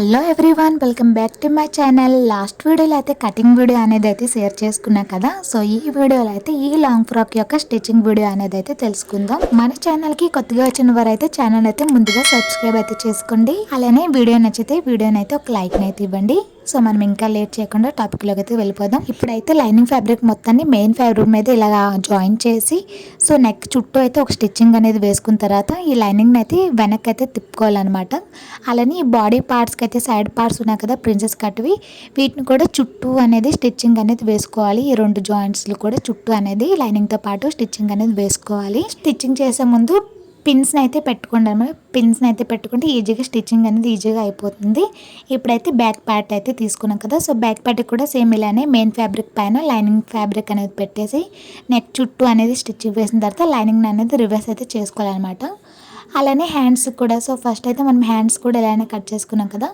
Hello everyone welcome back to my channel. Last వీడియోలో అయితే cutting video అనేది అయితే షేర్ చేసుకున్నా కదా సో ఈ వీడియోలో అయితే ఈ లాంగ్ ఫ్రాక్ యొక్క స్టిచ్చింగ్ వీడియో అనేది అయితే తెలుసుకుందాం. మన ఛానల్కి కొత్తగా వచ్చిన వారు అయితే ఛానల్ అయితే ముందుగా సబ్స్క్రైబ్ అయితే చేసుకోండి. అలానే వీడియో నచ్చితే వీడియోని అయితే ఒక లైక్ అయితే ఇవ్వండి. సో మనం ఇంకా లేట్ చేయకుండా టాపిక్లోకి అయితే వెళ్ళిపోదాం. ఇప్పుడైతే లైనింగ్ ఫ్యాబ్రిక్ మొత్తాన్ని మెయిన్ ఫ్యాబ్రిక్ మీద ఇలా జాయిన్ చేసి సో నెక్ చుట్టూ అయితే ఒక స్టిచ్చింగ్ అనేది వేసుకున్న తర్వాత ఈ లైనింగ్ అయితే వెనక్కి అయితే తిప్పుకోవాలన్నమాట. అలానే ఈ బాడీ పార్ట్స్కి అయితే సైడ్ పార్ట్స్ ఉన్నాయి కదా ప్రిన్సెస్ కట్వి వీటిని కూడా చుట్టూ అనేది స్టిచ్చింగ్ అనేది వేసుకోవాలి. ఈ రెండు జాయింట్స్లు కూడా చుట్టూ అనేది లైనింగ్తో పాటు స్టిచ్చింగ్ అనేది వేసుకోవాలి. స్టిచ్చింగ్ చేసే ముందు పిన్స్ని అయితే పెట్టుకోండి అనమాట పిన్స్ని అయితే పెట్టుకుంటే ఈజీగా స్టిచ్చింగ్ అనేది ఈజీగా అయిపోతుంది. ఇప్పుడైతే బ్యాక్ ప్యాట్ అయితే తీసుకున్నాం కదా సో బ్యాక్ ప్యాట్ కూడా సేమ్ ఇలానే మెయిన్ ఫ్యాబ్రిక్ పైన లైనింగ్ ఫ్యాబ్రిక్ అనేది పెట్టేసి నెక్ చుట్టూ అనేది స్టిచ్చింగ్ వేసిన తర్వాత లైనింగ్ అనేది రివర్స్ అయితే చేసుకోవాలన్నమాట. అలానే హ్యాండ్స్ కూడా. సో ఫస్ట్ అయితే మనం హ్యాండ్స్ కూడా ఇలానే కట్ చేసుకున్నాం కదా.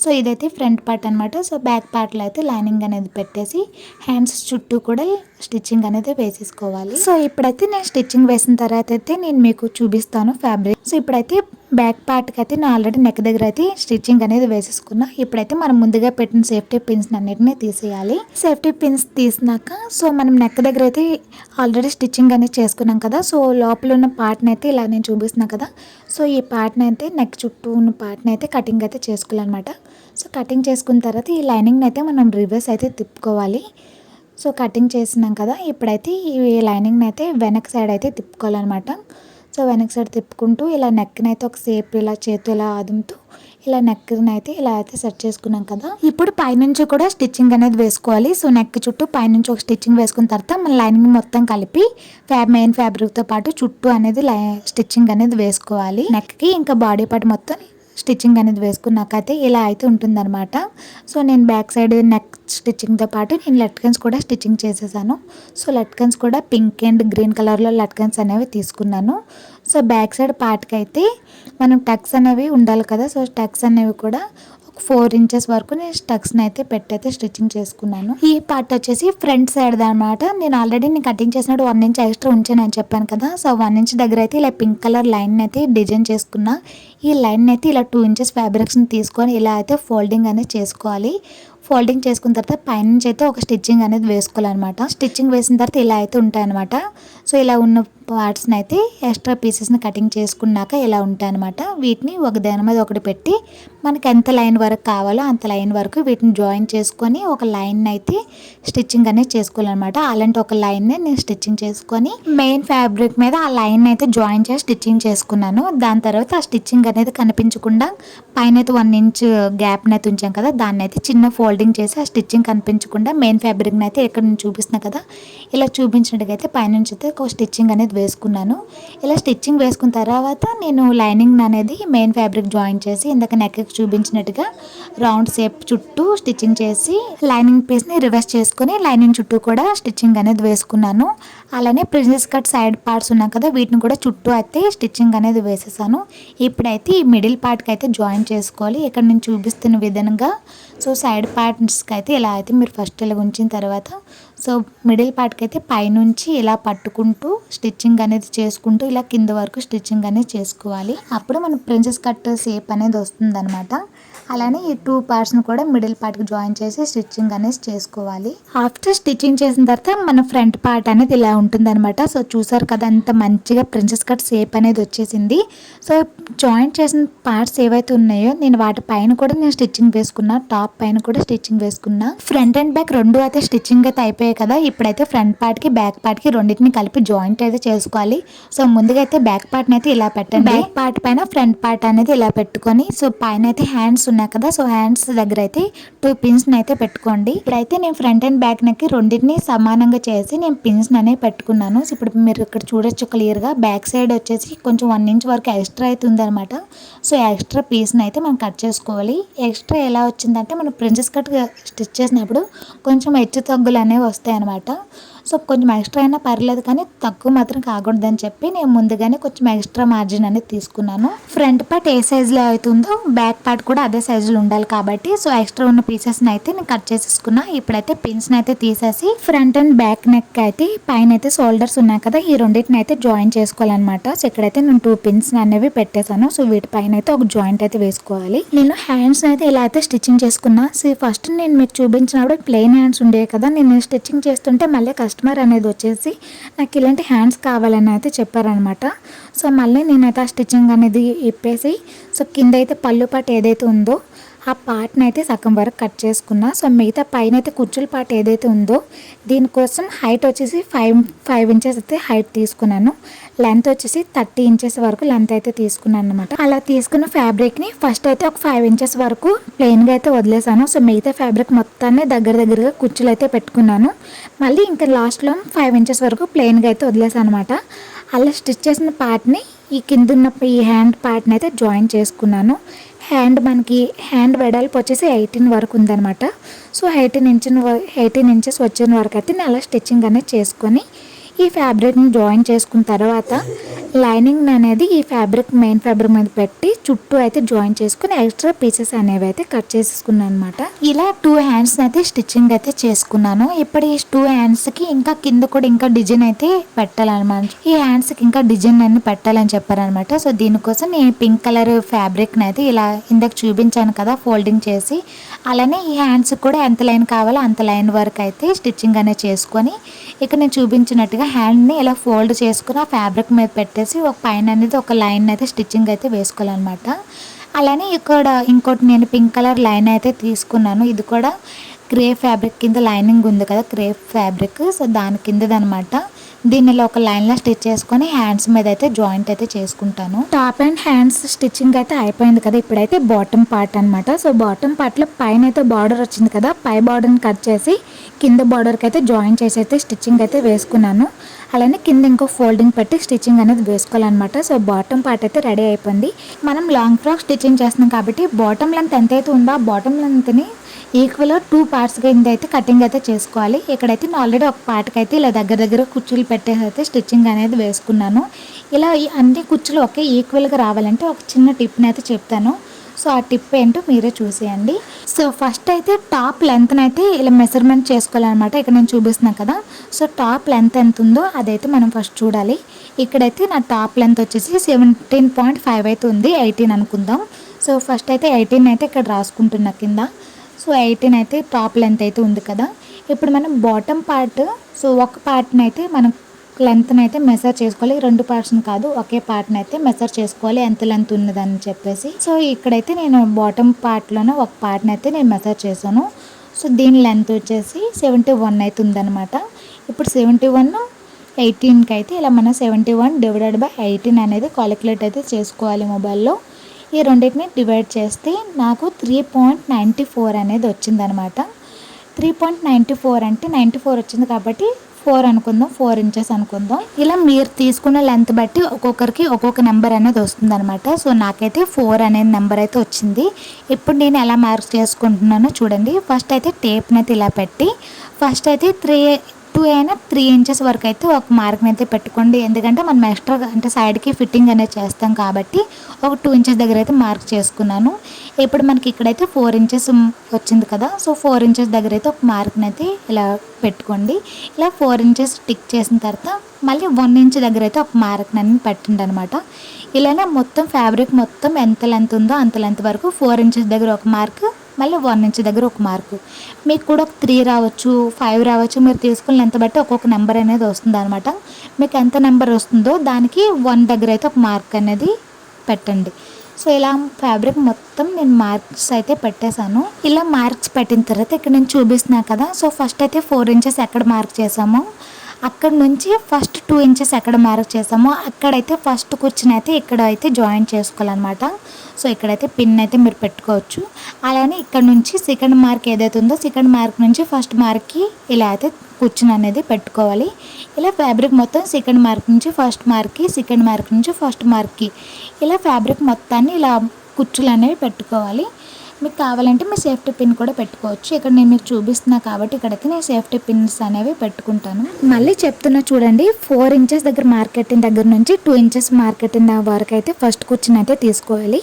సో ఇదైతే ఫ్రంట్ పార్ట్ అనమాట సో బ్యాక్ పార్ట్లో అయితే లైనింగ్ అనేది పెట్టేసి హ్యాండ్స్ చుట్టూ కూడా స్టిచ్చింగ్ అనేది వేసేసుకోవాలి. సో ఇప్పుడైతే నేను స్టిచ్చింగ్ వేసిన తర్వాత అయితే నేను మీకు చూపిస్తాను ఫ్యాబ్రిక్ సో ఇప్పుడైతే బ్యాక్ పార్ట్కి అయితే నేను ఆల్రెడీ నెక్ దగ్గర అయితే స్టిచ్చింగ్ అనేది వేసేసుకున్నా. ఇప్పుడైతే మనం ముందుగా పెట్టిన సేఫ్టీ పిన్స్ అన్నిటిని తీసేయాలి. సేఫ్టీ పిన్స్ తీసినాక సో మనం నెక్ దగ్గర అయితే ఆల్రెడీ స్టిచ్చింగ్ అనేది చేసుకున్నాం కదా సో లోపల ఉన్న పార్ట్ని అయితే ఇలా నేను చూపిస్తున్నా కదా సో ఈ పార్ట్ని అయితే నెక్ చుట్టూ ఉన్న పార్ట్ని అయితే కటింగ్ అయితే చేసుకోవాలన్నమాట. సో కటింగ్ చేసుకున్న తర్వాత ఈ లైనింగ్ని అయితే మనం రివర్స్ అయితే తిప్పుకోవాలి. సో కటింగ్ చేసినాం కదా ఇప్పుడైతే ఈ లైనింగ్ని అయితే వెనక్ సైడ్ అయితే తిప్పుకోవాలన్నమాట. సో వెనక్కి సైడ్ తిప్పుకుంటూ ఇలా నెక్ని అయితే ఒక సేపు ఇలా చేతు ఇలా ఆదుముతూ ఇలా నెక్ని అయితే ఇలా అయితే సెట్ చేసుకున్నాం కదా. ఇప్పుడు పైనుంచి కూడా స్టిచ్చింగ్ అనేది వేసుకోవాలి. సో నెక్ చుట్టూ పైనుంచి ఒక స్టిచ్చింగ్ వేసుకున్న తర్వాత మన లైనింగ్ మొత్తం కలిపి ఫ్యాబ్ మెయిన్ ఫ్యాబ్రిక్తో పాటు చుట్టూ అనేది స్టిచ్చింగ్ అనేది వేసుకోవాలి. నెక్కి ఇంకా బాడీ పార్ట్ మొత్తం స్టిచ్చింగ్ అనేది వేసుకున్నాకైతే ఇలా అయితే ఉంటుందన్నమాట. సో నేను బ్యాక్ సైడ్ నెక్ స్టిచ్చింగ్తో పాటు నేను లట్కన్స్ కూడా స్టిచ్చింగ్ చేసేసాను. సో లట్కన్స్ కూడా పింక్ అండ్ గ్రీన్ కలర్లో లట్కన్స్ అనేవి తీసుకున్నాను. సో బ్యాక్ సైడ్ పార్ట్కి అయితే మనం టక్స్ అనేవి ఉండాలి కదా సో టక్స్ అనేవి కూడా ఫోర్ ఇంచెస్ వరకు నేను స్టక్స్ని అయితే పెట్టయితే స్టిచ్చింగ్ చేసుకున్నాను. ఈ పార్ట్ వచ్చేసి ఫ్రంట్ సైడ్ అనమాట నేను ఆల్రెడీ నేను కటింగ్ చేసినట్టు వన్ ఇంచ్ ఎక్స్ట్రా ఉంచాను అని చెప్పాను కదా. సో వన్ ఇంచ్ దగ్గర అయితే ఇలా పింక్ కలర్ లైన్ అయితే డిజైన్ చేసుకున్నా. ఈ లైన్ అయితే ఇలా టూ ఇంచెస్ ఫ్యాబ్రిక్స్ని తీసుకొని ఇలా అయితే ఫోల్డింగ్ అనేది చేసుకోవాలి. ఫోల్డింగ్ చేసుకున్న తర్వాత పైనుంచి అయితే ఒక స్టిచ్చింగ్ అనేది వేసుకోవాలన్నమాట. స్టిచ్చింగ్ వేసిన తర్వాత ఇలా అయితే ఉంటాయన్నమాట. సో ఇలా ఉన్న పార్ట్స్ని అయితే ఎక్స్ట్రా పీసెస్ని కటింగ్ చేసుకున్నాక ఇలా ఉంటాయన్నమాట. వీటిని ఒక దాని మీద ఒకటి పెట్టి మనకి ఎంత లైన్ వరకు కావాలో అంత లైన్ వరకు వీటిని జాయిన్ చేసుకొని ఒక లైన్ అయితే స్టిచ్చింగ్ అనేది చేసుకోవాలన్నమాట. అలాంటి ఒక లైన్ని నేను స్టిచ్చింగ్ చేసుకొని మెయిన్ ఫ్యాబ్రిక్ మీద ఆ లైన్ అయితే జాయిన్ చేసి స్టిచ్చింగ్ చేసుకున్నాను. దాని తర్వాత ఆ స్టిచ్చింగ్ అనేది కనిపించకుండా పైన అయితే వన్ ఇంచ్ గ్యాప్ని అయితే ఉంచాం కదా దాన్ని అయితే చిన్న ఫోల్డింగ్ చేసి ఆ స్టిచ్చింగ్ కనిపించకుండా మెయిన్ ఫ్యాబ్రిక్ని అయితే ఇక్కడ నేను చూపిస్తున్నా కదా ఇలా చూపించినట్టుగా అయితే పైనుంచి అయితే ఒక స్టిచ్చింగ్ అనేది వేసుకున్నాను. ఇలా స్టిచ్చింగ్ వేసుకున్న తర్వాత నేను లైనింగ్ అనేది మెయిన్ ఫ్యాబ్రిక్ జాయిన్ చేసి ఇందాక నెక్కి చూపించినట్టుగా రౌండ్ షేప్ చుట్టూ స్టిచ్చింగ్ చేసి లైనింగ్ పీస్ని రివర్స్ చేసుకొని లైనింగ్ చుట్టూ కూడా స్టిచ్చింగ్ అనేది వేసుకున్నాను. అలానే ప్రిన్సెస్ కట్ సైడ్ పార్ట్స్ ఉన్నాయి కదా వీటిని కూడా చుట్టూ అయితే స్టిచ్చింగ్ అనేది వేసేసాను. ఇప్పుడైతే ఈ మిడిల్ పార్ట్కి అయితే జాయిన్ చేసుకోవాలి. ఇక్కడ నేను చూపిస్తున్న విధంగా. సో సైడ్ పార్ట్స్కి అయితే ఇలా అయితే మీరు ఫస్ట్ ఇలా ఉంచిన తర్వాత సో మిడిల్ పార్ట్కి అయితే పైనుంచి ఇలా పట్టుకుంటూ స్టిచ్చింగ్ అనేది చేసుకుంటూ ఇలా కింద వరకు స్టిచ్చింగ్ అనేది చేసుకోవాలి. అప్పుడు మన ప్రిన్సెస్ కట్ షేప్ అనేది వస్తుంది అనమాట అలానే ఈ టూ పార్ట్స్ని కూడా మిడిల్ పార్ట్కి జాయిన్ చేసి స్టిచ్చింగ్ అనేది చేసుకోవాలి. ఆఫ్టర్ స్టిచ్చింగ్ చేసిన తర్వాత మన ఫ్రంట్ పార్ట్ అనేది ఇలా ఉంటుందన్నమాట. సో చూసారు కదా అంత మంచిగా ప్రిన్సెస్ కట్ షేప్ అనేది వచ్చేసింది. సో జాయింట్ చేసిన పార్ట్స్ ఏవైతే ఉన్నాయో నేను వాటి పైన కూడా నేను స్టిచ్చింగ్ వేసుకున్నా టాప్ పైన కూడా స్టిచ్చింగ్ వేసుకున్నా. ఫ్రంట్ అండ్ బ్యాక్ రెండు అయితే స్టిచ్చింగ్ అయితే అయిపోయాయి కదా. ఇప్పుడైతే ఫ్రంట్ పార్ట్కి బ్యాక్ పార్ట్కి రెండింటిని కలిపి జాయింట్ అయితే చేసుకోవాలి. సో ముందుగా అయితే బ్యాక్ పార్ట్ని అయితే ఇలా పెట్టండి. బ్యాక్ పార్ట్ పైన ఫ్రంట్ పార్ట్ అనేది ఇలా పెట్టుకొని సో పైన అయితే హ్యాండ్స్ ఉన్నాయి. ఉన్నాయి కదా. సో హ్యాండ్స్ దగ్గర అయితే టూ పిన్స్ని అయితే పెట్టుకోండి. ఇప్పుడైతే నేను ఫ్రంట్ అండ్ బ్యాక్ నెక్కి రెండింటిని సమానంగా చేసి నేను పిన్స్ అనేవి పెట్టుకున్నాను. సో ఇప్పుడు మీరు ఇక్కడ చూడొచ్చు క్లియర్గా బ్యాక్ సైడ్ వచ్చేసి కొంచెం వన్ ఇంచ్ వరకు ఎక్స్ట్రా అయితే ఉందనమాట సో ఎక్స్ట్రా పీస్ని అయితే మనం కట్ చేసుకోవాలి. ఎక్స్ట్రా ఎలా వచ్చిందంటే మనం ప్రిన్సెస్ కట్ స్టిచ్ చేసినప్పుడు కొంచెం హెచ్చు తగ్గులు అనేవి వస్తాయి అనమాట సో కొంచెం ఎక్స్ట్రా అయినా పర్లేదు కానీ తక్కువ మాత్రం కాకూడదని చెప్పి నేను ముందుగానే కొంచెం ఎక్స్ట్రా మార్జిన్ అనేది తీసుకున్నాను. ఫ్రంట్ పార్ట్ ఏ సైజులో అవుతుందో బ్యాక్ పార్ట్ కూడా అదే సైజులో ఉండాలి కాబట్టి సో ఎక్స్ట్రా ఉన్న పీసెస్ని అయితే నేను కట్ చేసేసుకున్నా. ఇప్పుడైతే పిన్స్ని అయితే తీసేసి ఫ్రంట్ అండ్ బ్యాక్ నెక్ అయితే పైన అయితే షోల్డర్స్ ఉన్నాయి కదా ఈ రెండింటిని అయితే జాయిన్ చేసుకోవాలన్నమాట. సో ఇక్కడైతే నేను టూ పిన్స్ అనేవి పెట్టేశాను. సో వీటిపైన అయితే ఒక జాయింట్ అయితే వేసుకోవాలి. నేను హ్యాండ్స్ అయితే ఇలా అయితే స్టిచ్చింగ్ చేసుకున్నా సో ఫస్ట్ నేను మీకు చూపించినప్పుడు ప్లెయిన్ హ్యాండ్స్ ఉండేవి కదా నేను స్టిచ్చింగ్ చేస్తుంటే మళ్ళీ కష్టం కస్టమర్ అనేది వచ్చేసి నాకు ఇలాంటి హ్యాండ్స్ కావాలని అయితే చెప్పారనమాట సో మళ్ళీ నేనైతే ఆ స్టిచ్చింగ్ అనేది ఇప్పేసి సో కింద అయితే పళ్ళు పాటు ఏదైతే ఉందో ఆ పార్ట్ని అయితే సగం వరకు కట్ చేసుకున్నా. సో మిగతా పైన అయితే కుర్చీల పార్ట్ ఏదైతే ఉందో దీనికోసం హైట్ వచ్చేసి ఫైవ్ ఫైవ్ ఇంచెస్ అయితే హైట్ తీసుకున్నాను. లెంత్ వచ్చేసి థర్టీ ఇంచెస్ వరకు లెంత్ అయితే తీసుకున్నాను అనమాట అలా తీసుకున్న ఫ్యాబ్రిక్ని ఫస్ట్ అయితే ఒక ఫైవ్ ఇంచెస్ వరకు ప్లెయిన్గా అయితే వదిలేసాను. సో మిగతా ఫ్యాబ్రిక్ మొత్తాన్ని దగ్గర దగ్గరగా కుర్చీలు అయితే పెట్టుకున్నాను. మళ్ళీ ఇంకా లాస్ట్లో ఫైవ్ ఇంచెస్ వరకు ప్లెయిన్గా అయితే వదిలేసాను అనమాట అలా స్టిచ్ చేసిన పార్ట్ని ఈ కింద ఉన్న ఈ హ్యాండ్ పార్ట్ని అయితే జాయిన్ చేసుకున్నాను. హ్యాండ్ మనకి హ్యాండ్ వెడల్పు వచ్చేసి ఎయిటీన్ వరకు ఉందనమాట so eighteen inch eighteen inches వచ్చిన వరకు అయితే నేను అలా స్టిచ్చింగ్ అనేది చేసుకొని ఈ ఫ్యాబ్రిక్ని జాయిన్ చేసుకున్న తర్వాత లైనింగ్ అనేది ఈ ఫ్యాబ్రిక్ మెయిన్ ఫ్యాబ్రిక్ మీద పెట్టి చుట్టూ అయితే జాయిన్ చేసుకుని ఎక్స్ట్రా పీసెస్ అనేవి అయితే కట్ చేసేసుకున్నాను అనమాట ఇలా టూ హ్యాండ్స్ అయితే స్టిచ్చింగ్ అయితే చేసుకున్నాను. ఇప్పుడు ఈ టూ హ్యాండ్స్కి ఇంకా కింద కూడా ఇంకా డిజైన్ అయితే పెట్టాలన్నమాట. ఈ హ్యాండ్స్కి ఇంకా డిజైన్ అన్ని పెట్టాలని చెప్పారనమాట సో దీనికోసం నేను పింక్ కలర్ ఫ్యాబ్రిక్ అయితే ఇలా ఇందాక చూపించాను కదా ఫోల్డింగ్ చేసి. అలానే ఈ హ్యాండ్స్ కూడా ఎంత లైన్ కావాలో అంత లైన్ వరకు అయితే స్టిచ్చింగ్ అనేది చేసుకొని ఇక్కడ నేను చూపించినట్టుగా హ్యాండ్ని ఇలా ఫోల్డ్ చేసుకుని ఆ ఫ్యాబ్రిక్ మీద పెట్టేసి ఒక పైన అనేది ఒక లైన్ అయితే స్టిచ్చింగ్ అయితే వేసుకోవాలన్నమాట. అలానే ఇక్కడ ఇంకోటి నేను పింక్ కలర్ లైన్ అయితే తీసుకున్నాను. ఇది కూడా క్రే ఫ్యాబ్రిక్ కింద లైనింగ్ ఉంది కదా క్రే ఫ్యాబ్రిక్. సో దాని కిందదనమాట. దీనిలో ఒక లైన్లో స్టిచ్ చేసుకొని హ్యాండ్స్ మీద అయితే జాయింట్ అయితే చేసుకుంటాను. టాప్ అండ్ హ్యాండ్స్ స్టిచ్చింగ్ అయితే అయిపోయింది కదా ఇప్పుడైతే బాటమ్ పార్ట్ అనమాట సో బాటమ్ పార్ట్లో పైన అయితే బార్డర్ వచ్చింది కదా పై బార్డర్ని కట్ చేసి కింద బార్డర్కి అయితే జాయిన్ చేసి అయితే స్టిచ్చింగ్ అయితే వేసుకున్నాను. అలానే కింద ఇంకో ఫోల్డింగ్ పెట్టి స్టిచ్చింగ్ అనేది వేసుకోవాలన్నమాట. సో బాటమ్ పార్ట్ అయితే రెడీ అయిపోయింది. మనం లాంగ్ ఫ్రాక్ స్టిచ్చింగ్ చేస్తున్నాం కాబట్టి బాటమ్ లెంత్ ఎంత అయితే ఉందో ఆ బాటమ్ లెంత్ని ఈక్వల్ టూ పార్ట్స్ కింద అయితే కటింగ్ అయితే చేసుకోవాలి. ఇక్కడైతే నేను ఆల్రెడీ ఒక పార్ట్కి అయితే ఇలా దగ్గర దగ్గర కుర్చీలు పెట్టేసి అయితే స్టిచ్చింగ్ అనేది వేసుకున్నాను. ఇలా అన్ని కుర్చీలు ఒకే ఈక్వల్గా రావాలంటే ఒక చిన్న టిప్ని అయితే చెప్తాను. సో ఆ టిప్ ఏంటో మీరే చూసేయండి. సో ఫస్ట్ అయితే టాప్ లెంత్ని అయితే ఇలా మెజర్మెంట్ చేసుకోవాలన్నమాట. ఇక్కడ నేను చూపిస్తున్నాను కదా. సో టాప్ లెంత్ ఎంత ఉందో అదైతే మనం ఫస్ట్ చూడాలి. ఇక్కడైతే నా టాప్ లెంత్ వచ్చేసి సెవెంటీన్ పాయింట్ ఫైవ్ అయితే ఉంది ఎయిటీన్ అనుకుందాం. సో ఫస్ట్ అయితే ఎయిటీన్ అయితే ఇక్కడ రాసుకుంటున్నా కింద. సో ఎయిటీన్ అయితే టాప్ లెంత్ అయితే ఉంది కదా. ఇప్పుడు మనం బాటమ్ పార్ట్ సో ఒక పార్ట్ని అయితే మనం లెంత్ని అయితే మెజర్ చేసుకోవాలి. రెండు పార్ట్స్ని కాదు ఒకే పార్ట్ని అయితే మెజర్ చేసుకోవాలి. ఎంత లెంత్ ఉన్నదని చెప్పేసి. సో ఇక్కడైతే నేను బాటమ్ పార్ట్లోనే ఒక పార్ట్ని అయితే నేను మెజర్ చేశాను. సో దీని లెంత్ వచ్చేసి సెవెంటీ వన్ అయితే ఉందన్నమాట. ఇప్పుడు సెవెంటీ వన్ ఎయిటీన్కి అయితే ఇలా మనం seventy one divided by eighteen అనేది కాలిక్యులేట్ అయితే చేసుకోవాలి మొబైల్లో. ఈ రెండింటిని డివైడ్ చేస్తే నాకు త్రీ పాయింట్ నైంటీ ఫోర్ అనేది వచ్చిందనమాట. త్రీ పాయింట్ నైంటీ ఫోర్ అంటే నైంటీ ఫోర్ వచ్చింది కాబట్టి ఫోర్ అనుకుందాం ఫోర్ ఇంచెస్ అనుకుందాం. ఇలా మీరు తీసుకున్న లెంత్ బట్టి ఒక్కొక్కరికి ఒక్కొక్క నెంబర్ అనేది వస్తుంది అనమాట సో నాకైతే ఫోర్ అనే నెంబర్ అయితే వచ్చింది. ఇప్పుడు నేను ఎలా మార్క్స్ చేసుకుంటున్నానో చూడండి. ఫస్ట్ అయితే టేప్ని అయితే ఇలా పెట్టి ఫస్ట్ అయితే త్రీ టూ అయినా త్రీ ఇంచెస్ వరకు అయితే ఒక మార్క్ని అయితే పెట్టుకోండి. ఎందుకంటే మనం ఎక్స్ట్రా అంటే సైడ్కి ఫిట్టింగ్ అనేది చేస్తాం కాబట్టి ఒక టూ ఇంచెస్ దగ్గర అయితే మార్క్ చేసుకున్నాను. ఇప్పుడు మనకి ఇక్కడైతే ఫోర్ ఇంచెస్ వచ్చింది కదా సో ఫోర్ ఇంచెస్ దగ్గర అయితే ఒక మార్క్ని అయితే ఇలా పెట్టుకోండి. ఇలా ఫోర్ ఇంచెస్ టిక్ చేసిన తర్వాత మళ్ళీ వన్ ఇంచ్ దగ్గర అయితే ఒక మార్క్ని నన్ను పెట్టండి అనమాట ఇలానే మొత్తం ఫ్యాబ్రిక్ మొత్తం ఎంత లెంత్ ఉందో అంత లెంత్ వరకు ఫోర్ ఇంచెస్ దగ్గర ఒక మార్క్ మళ్ళీ వన్ ఇంచ్ దగ్గర ఒక మార్కు. మీకు కూడా ఒక త్రీ రావచ్చు ఫైవ్ రావచ్చు మీరు తీసుకున్న లెంత్ బట్టి ఒక్కొక్క నెంబర్ అనేది వస్తుంది అనమాట మీకు ఎంత నెంబర్ వస్తుందో దానికి వన్ దగ్గర అయితే ఒక మార్క్ అనేది పెట్టండి. సో ఇలా ఫ్యాబ్రిక్ మొత్తం నేను మార్క్స్ అయితే పెట్టేశాను. ఇలా మార్క్స్ పెట్టిన తర్వాత ఇక్కడ నేను చూపిస్తున్నా కదా సో ఫస్ట్ అయితే ఫోర్ ఇంచెస్ ఎక్కడ మార్క్ చేసామో అక్కడ నుంచి ఫస్ట్ టూ ఇంచెస్ ఎక్కడ మార్క్ చేసామో అక్కడైతే ఫస్ట్ కూర్చుని అయితే ఇక్కడ అయితే జాయిన్ చేసుకోవాలన్నమాట. సో ఇక్కడైతే పిన్ అయితే మీరు పెట్టుకోవచ్చు. అలానే ఇక్కడ నుంచి సెకండ్ మార్క్ ఏదైతే ఉందో సెకండ్ మార్క్ నుంచి ఫస్ట్ మార్క్కి ఇలా అయితే కూర్చుని అనేది పెట్టుకోవాలి. ఇలా ఫ్యాబ్రిక్ మొత్తం సెకండ్ మార్క్ నుంచి ఫస్ట్ మార్క్కి సెకండ్ మార్క్ నుంచి ఫస్ట్ మార్క్కి ఇలా ఫ్యాబ్రిక్ మొత్తాన్ని ఇలా కుచ్చులు అనేవి పెట్టుకోవాలి. మీకు కావాలంటే మీ సేఫ్టీ పిన్ కూడా పెట్టుకోవచ్చు. ఇక్కడ నేను మీకు చూపిస్తున్నా కాబట్టి ఇక్కడైతే నేను సేఫ్టీ పిన్స్ అనేవి పెట్టుకుంటాను. మళ్ళీ చెప్తున్నా చూడండి ఫోర్ ఇంచెస్ దగ్గర మార్కెటింగ్ దగ్గర నుంచి టూ ఇంచెస్ మార్కెటింగ్ వరకు అయితే ఫస్ట్ కుర్చీని అయితే తీసుకోవాలి.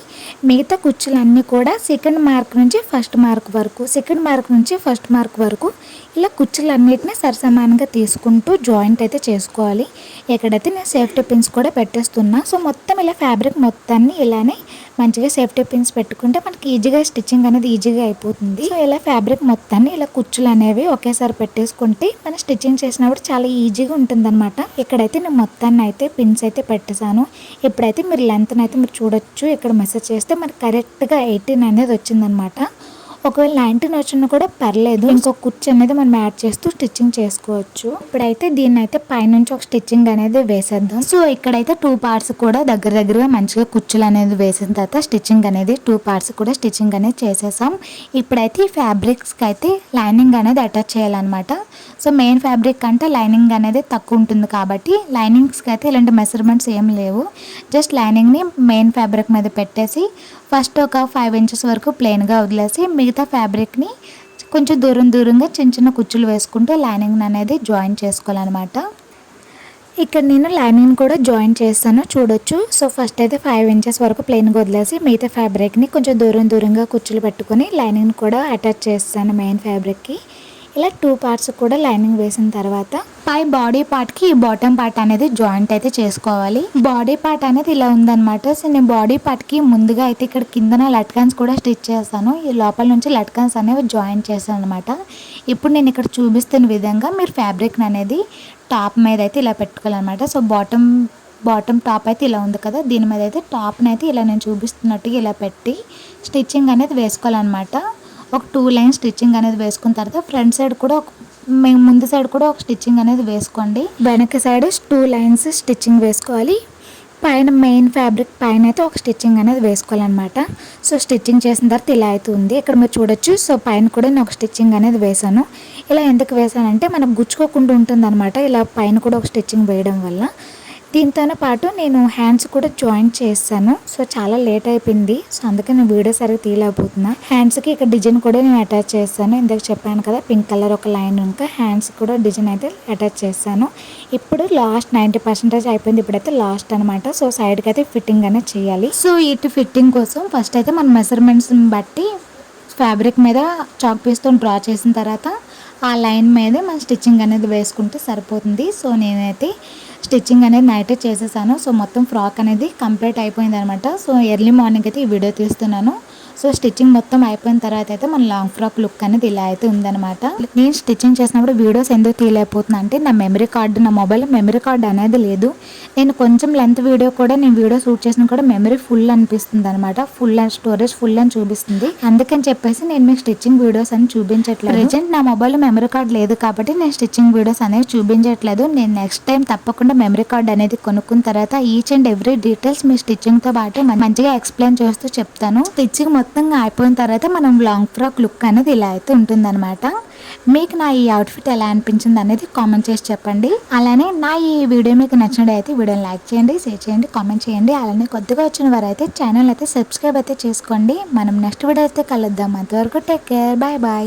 మిగతా కుర్చీలన్నీ కూడా సెకండ్ మార్క్ నుంచి ఫస్ట్ మార్క్ వరకు సెకండ్ మార్క్ నుంచి ఫస్ట్ మార్క్ వరకు ఇలా కుర్చీలన్నిటిని సరిసమానంగా తీసుకుంటూ జాయింట్ అయితే చేసుకోవాలి. ఎక్కడైతే నేను సేఫ్టీ పిన్స్ కూడా పెట్టేస్తున్నా సో మొత్తం ఇలా ఫ్యాబ్రిక్ మొత్తాన్ని ఇలానే మంచిగా సేఫ్టీ పిన్స్ పెట్టుకుంటే మనకి ఈజీగా స్టిచ్చింగ్ అనేది ఈజీగా అయిపోతుంది. సో ఇలా ఫ్యాబ్రిక్ మొత్తాన్ని ఇలా కుచ్చులు అనేవి ఒకేసారి పెట్టేసుకుంటే మనం స్టిచ్చింగ్ చేసినప్పుడు చాలా ఈజీగా ఉంటుందన్నమాట. ఇక్కడైతే నేను మొత్తాన్ని అయితే పిన్స్ అయితే పెట్టేశాను. ఇప్పుడైతే మీరు లెంత్ అయితే మీరు చూడొచ్చు. ఇక్కడ మెసేజ్ చేస్తే మనకి కరెక్ట్గా ఎయిటీన్ అనేది వచ్చిందనమాట ఒకవేళ నైన్టీన్ వచ్చినా కూడా పర్లేదు. ఇంకో కుర్చీ అనేది మనం యాడ్ చేస్తూ స్టిచ్చింగ్ చేసుకోవచ్చు. ఇప్పుడైతే దీన్ని అయితే పైనుంచి ఒక స్టిచ్చింగ్ అనేది వేసేద్దాం. సో ఇక్కడైతే టూ పార్ట్స్ కూడా దగ్గర దగ్గరగా మంచిగా కుర్చీలు అనేది వేసిన తర్వాత స్టిచ్చింగ్ అనేది టూ పార్ట్స్ కూడా స్టిచ్చింగ్ అనేది చేసేసాం. ఇప్పుడైతే ఈ ఫ్యాబ్రిక్స్కి అయితే లైనింగ్ అనేది అటాచ్ చేయాలన్నమాట. సో మెయిన్ ఫ్యాబ్రిక్ అంటే లైనింగ్ అనేది తక్కువ ఉంటుంది కాబట్టి లైనింగ్స్కి అయితే ఇలాంటి మెజర్మెంట్స్ ఏం లేవు. జస్ట్ లైనింగ్ని మెయిన్ ఫ్యాబ్రిక్ మీద పెట్టేసి ఫస్ట్ ఒక ఫైవ్ ఇంచెస్ వరకు ప్లెయిన్గా వదిలేసి మిగతా ఫ్యాబ్రిక్ని కొంచెం దూరం దూరంగా చిన్న చిన్న కుచ్చులు వేసుకుంటూ లైనింగ్ అనేది జాయిన్ చేసుకోవాలన్నమాట. ఇక్కడ నేను లైనింగ్ కూడా జాయిన్ చేస్తాను చూడొచ్చు. సో ఫస్ట్ అయితే ఫైవ్ ఇంచెస్ వరకు ప్లెయిన్గా వదిలేసి మిగతా ఫ్యాబ్రిక్ని కొంచెం దూరం దూరంగా కుచ్చులు పెట్టుకొని లైనింగ్ కూడా అటాచ్ చేస్తాను మెయిన్ ఫ్యాబ్రిక్కి ఇలా టూ పార్ట్స్ కూడా లైనింగ్ వేసిన తర్వాత పై బాడీ పార్ట్కి ఈ బాటమ్ పార్ట్ అనేది జాయింట్ అయితే చేసుకోవాలి. బాడీ పార్ట్ అనేది ఇలా ఉందన్నమాట. సో నేను బాడీ పార్ట్కి ముందుగా అయితే ఇక్కడ కిందన లట్కన్స్ కూడా స్టిచ్ చేస్తాను. ఈ లోపల నుంచి లట్కన్స్ అనేవి జాయిన్ చేశాను అనమాట ఇప్పుడు నేను ఇక్కడ చూపిస్తున్న విధంగా మీరు ఫ్యాబ్రిక్ అనేది టాప్ మీద అయితే ఇలా పెట్టుకోవాలన్నమాట. సో బాటమ్ బాటమ్ టాప్ అయితే ఇలా ఉంది కదా దీని మీద అయితే టాప్ని అయితే ఇలా నేను చూపిస్తున్నట్టుగా ఇలా పెట్టి స్టిచ్చింగ్ అనేది వేసుకోవాలన్నమాట. ఒక టూ లైన్ స్టిచ్చింగ్ అనేది వేసుకున్న తర్వాత ఫ్రంట్ సైడ్ కూడా ఒక మేము ముందు సైడ్ కూడా ఒక స్టిచ్చింగ్ అనేది వేసుకోండి. వెనక సైడ్ టూ లైన్స్ స్టిచ్చింగ్ వేసుకోవాలి. పైన మెయిన్ ఫ్యాబ్రిక్ పైన అయితే ఒక స్టిచ్చింగ్ అనేది వేసుకోవాలన్నమాట. సో స్టిచ్చింగ్ చేసిన తర్వాత ఇలా అయితే ఉంది. ఇక్కడ మీరు చూడొచ్చు. సో పైన కూడా నేను ఒక స్టిచ్చింగ్ అనేది వేసాను ఇలా ఎందుకు వేసానంటే మనం గుచ్చుకోకుండా ఉంటుంది ఇలా పైన కూడా ఒక స్టిచ్చింగ్ వేయడం వల్ల. దీంతోనే పాటు నేను హ్యాండ్స్ కూడా జాయింట్ చేస్తాను సో చాలా లేట్ అయిపోయింది. సో అందుకే నేను వీడియో సరిగ్గా తీయలేకపోతున్నా. హ్యాండ్స్కి ఇక్కడ డిజైన్ కూడా నేను అటాచ్ చేస్తాను ఇందాక చెప్పాను కదా పింక్ కలర్ ఒక లైన్ ఇంకా హ్యాండ్స్ కూడా డిజైన్ అయితే అటాచ్ చేస్తాను ఇప్పుడు లాస్ట్ నైంటీ పర్సెంటేజ్ అయిపోయింది. ఇప్పుడైతే లాస్ట్ అనమాట సో సైడ్కి అయితే ఫిట్టింగ్ అనేది చేయాలి. సో ఇటు ఫిట్టింగ్ కోసం ఫస్ట్ అయితే మన మెజర్మెంట్స్ని బట్టి ఫ్యాబ్రిక్ మీద చాక్ పీస్తో డ్రా చేసిన తర్వాత ఆ లైన్ మీదే మన స్టిచ్చింగ్ అనేది వేసుకుంటే సరిపోతుంది. సో నేనైతే స్టిచ్చింగ్ అనేది నైటే చేసేసాను. సో మొత్తం ఫ్రాక్ అనేది కంప్లీట్ అయిపోయింది అనమాట సో ఎర్లీ మార్నింగ్ అయితే ఈ వీడియో తీస్తున్నాను. సో స్టిచ్చింగ్ మొత్తం అయిపోయిన తర్వాత అయితే మన లాంగ్ ఫ్రాక్ లుక్ అనేది ఇలా అయితే ఉందనమాట నేను స్టిచ్చింగ్ చేసినప్పుడు వీడియోస్ ఎందుకు తీయలేకపోతున్నా అంటే నా మెమరీ కార్డు నా మొబైల్ మెమరీ కార్డు అనేది లేదు. నేను కొంచెం లెంత్ వీడియో కూడా నేను వీడియో షూట్ చేసిన కూడా మెమరీ ఫుల్ అనిపిస్తుంది అనమాట ఫుల్ అండ్ స్టోరేజ్ ఫుల్ అని చూపిస్తుంది. అందుకని చెప్పేసి నేను మీకు స్టిచ్చింగ్ వీడియోస్ అని చూపించట్లేదు. ప్రజెంట్ నా మొబైల్ మెమరీ కార్డ్ లేదు కాబట్టి నేను స్టిచ్చింగ్ వీడియోస్ అనేవి చూపించట్లేదు. నేను నెక్స్ట్ టైం తప్పకుండా మెమరీ కార్డ్ అనేది కొనుక్కున్న తర్వాత ఈచ్ అండ్ ఎవ్రీ డీటెయిల్స్ మీ స్టిచ్చింగ్తో పాటు మంచిగా ఎక్స్ప్లెయిన్ చేస్తూ చెప్తాను. స్టిచ్చింగ్ మొత్తంగా అయిపోయిన తర్వాత మనం లాంగ్ ఫ్రాక్ లుక్ అనేది ఇలా అయితే ఉంటుందన్నమాట. మీకు నా ఈ అవుట్ఫిట్ ఎలా అనిపించింది అనేది కామెంట్ చేసి చెప్పండి. అలానే నా ఈ వీడియో మీకు నచ్చినట్టయితే వీడియోని లైక్ చేయండి షేర్ చేయండి కామెంట్ చేయండి. అలానే కొద్దిగా వచ్చిన వారు అయితే ఛానల్ అయితే సబ్స్క్రైబ్ అయితే చేసుకోండి. మనం నెక్స్ట్ వీడియో అయితే కలుద్దాం. అంతవరకు టేక్ కేర్ బాయ్ బాయ్